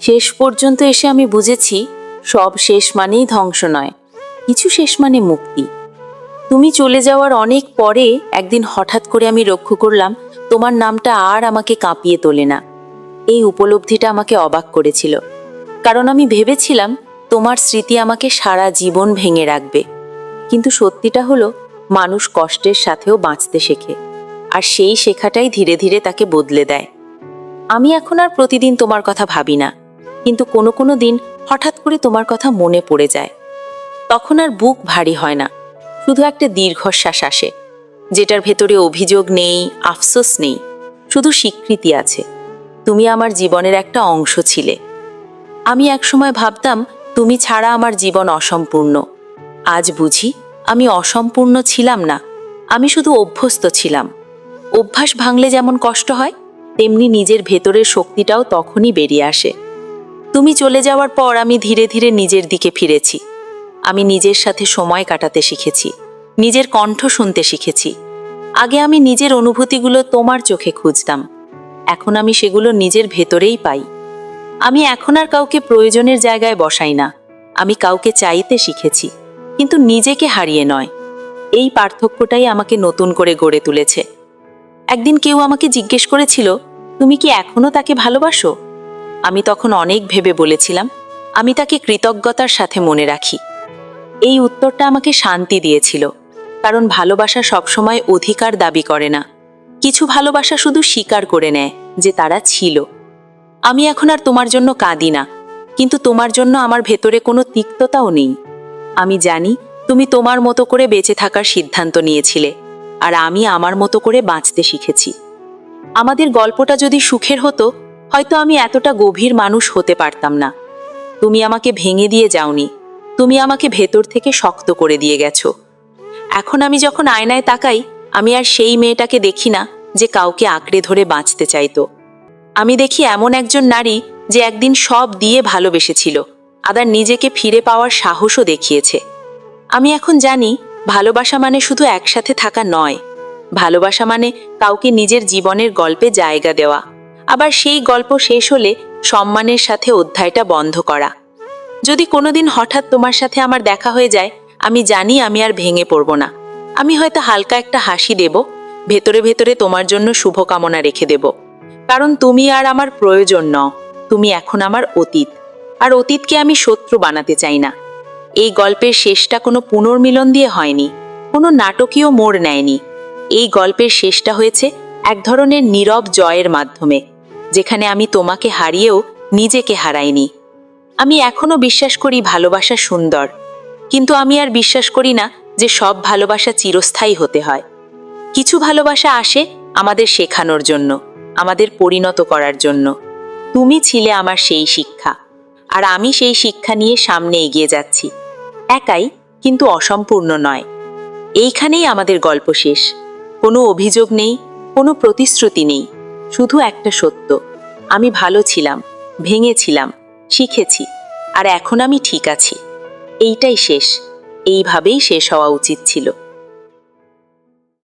শেষ পর্যন্ত এসে আমি বুঝেছি, সব শেষ মানেই ধ্বংস নয়। কিছু শেষ মানে মুক্তি। তুমি চলে যাওয়ার অনেক পরে একদিন হঠাৎ করে আমি লক্ষ্য করলাম, তোমার নামটা আর আমাকে কাঁপিয়ে তোলে না। এই উপলব্ধিটা আমাকে অবাক করেছিল। কারণ আমি ভেবেছিলাম, তোমার স্মৃতি আমাকে সারা জীবন ভেঙে রাখবে। কিন্তু সত্যিটা হলো, মানুষ কষ্টের সাথেও বাঁচতে শেখে, আর সেই শেখাটাই ধীরে ধীরে তাকে বদলে দেয়। আমি এখন আর প্রতিদিন তোমার কথা ভাবি না। কিন্তু কোনো কোনো দিন হঠাৎ করে তোমার কথা মনে পড়ে যায়। তখন আর বুক ভারী হয় না। শুধু একটা দীর্ঘশ্বাস আসে, যেটার ভেতরে অভিযোগ নেই, আফসোস নেই, শুধু স্বীকৃতি আছে। তুমি আমার জীবনের একটা অংশ ছিলে। আমি একসময় ভাবতাম, তুমি ছাড়া আমার জীবন অসম্পূর্ণ। আজ বুঝি, আমি অসম্পূর্ণ ছিলাম না, আমি শুধু অভ্যস্ত ছিলাম। অভ্যাস ভাঙলে যেমন কষ্ট হয়, তেমনি নিজের ভেতরের শক্তিটাও তখনই বেরিয়ে আসে। তুমি চলে যাওয়ার পর আমি ধীরে ধীরে নিজের দিকে ফিরেছি। আমি নিজের সাথে সময় কাটাতে শিখেছি, নিজের কণ্ঠ শুনতে শিখেছি। আগে আমি নিজের অনুভূতিগুলো তোমার চোখে খুঁজতাম, এখন আমি সেগুলো নিজের ভেতরেই পাই। আমি এখন আর কাউকে প্রয়োজনের জায়গায় বসাই না, আমি কাউকে চাইতে শিখেছি, কিন্তু নিজেকে হারিয়ে নয়। এই পার্থক্যটাই আমাকে নতুন করে গড়ে তুলেছে। একদিন কেউ আমাকে জিজ্ঞেস করেছিল, তুমি কি এখনও তাকে ভালোবাসো? আমি তখন অনেক ভেবে বলেছিলাম, আমি তাকে কৃতজ্ঞতার সাথে মনে রাখি। এই উত্তরটা আমাকে শান্তি দিয়েছিল, কারণ ভালোবাসা সবসময় অধিকার দাবি করে না। কিছু ভালোবাসা শুধু স্বীকার করে নেয় যে তারা ছিল। আমি এখন আর তোমার জন্য কাঁদি না, কিন্তু তোমার জন্য আমার ভেতরে কোনো তিক্ততাও নেই। আমি জানি তুমি তোমার মতো করে বেঁচে থাকার সিদ্ধান্ত নিয়েছিলে, আর আমি আমার মতো করে বাঁচতে শিখেছি। আমাদের গল্পটা যদি সুখের হতো হয়তো আমি এতটা গভীর মানুষ হতে পারতাম না। তুমি আমাকে ভেঙে দিয়ে যাওনি। তুমি আমাকে ভেতর থেকে শক্ত করে দিয়ে গেছো। এখন আমি যখন আয়নায় তাকাই, আমি আর সেই মেয়েটাকে দেখি না যে কাউকে আঁকড়ে ধরে বাঁচতে চাইতো। আমি দেখি এমন একজন নারী যে একদিন সব দিয়ে ভালোবেসেছিল আদার নিজেকে ফিরে পাওয়ার সাহসও দেখিয়েছে। আমি এখন জানি, ভালোবাসা মানে শুধু একসাথে থাকা নয়। ভালোবাসা মানে কাউকে নিজের জীবনের গল্পে জায়গা দেওয়া। আবার সেই গল্প শেষ হলে সম্মানের সাথে অধ্যায়টা বন্ধ করা। যদি কোনোদিন হঠাৎ তোমার সাথে আমার দেখা হয়ে যায়, আমি জানি আমি আর ভেঙে পড়ব না। আমি হয়তো হালকা একটা হাসি দেব, ভেতরে ভেতরে তোমার জন্য শুভকামনা রেখে দেব। কারণ তুমি আর আমার প্রয়োজন ন তুমি এখন আমার অতীত। আর অতীতকে আমি শত্রু বানাতে চাই না। এই গল্পের শেষটা কোনো পুনর্মিলন দিয়ে হয়নি, কোনো নাটকীয় মোড় নেয়নি। এই গল্পের শেষটা হয়েছে এক ধরনের নীরব জয়ের মাধ্যমে। যেখানে আমি তোমাকে হারিয়েও নিজেকে হারাইনি। আমি এখনও বিশ্বাস করি ভালোবাসা সুন্দর, কিন্তু আমি আর বিশ্বাস করি না যে সব ভালোবাসা চিরস্থায়ী হতে হয়। কিছু ভালোবাসা আসে আমাদের শেখানোর জন্য, আমাদের পরিণত করার জন্য। তুমি ছিলে আমার সেই শিক্ষা, আর আমি সেই শিক্ষা নিয়ে সামনে এগিয়ে যাচ্ছি। একাই কিন্তু অসম্পূর্ণ নয়। এইখানেই আমাদের গল্প শেষ। কোনো অভিযোগ নেই, কোনো প্রতিশ্রুতি নেই। শুধু একটা সত্য। আমি ভালো ছিলাম, ভেঙেছিলাম, শিখেছি, আর এখন আমি ঠিক আছি। এইটাই শেষ। এইভাবেই শেষ হওয়া উচিত ছিল।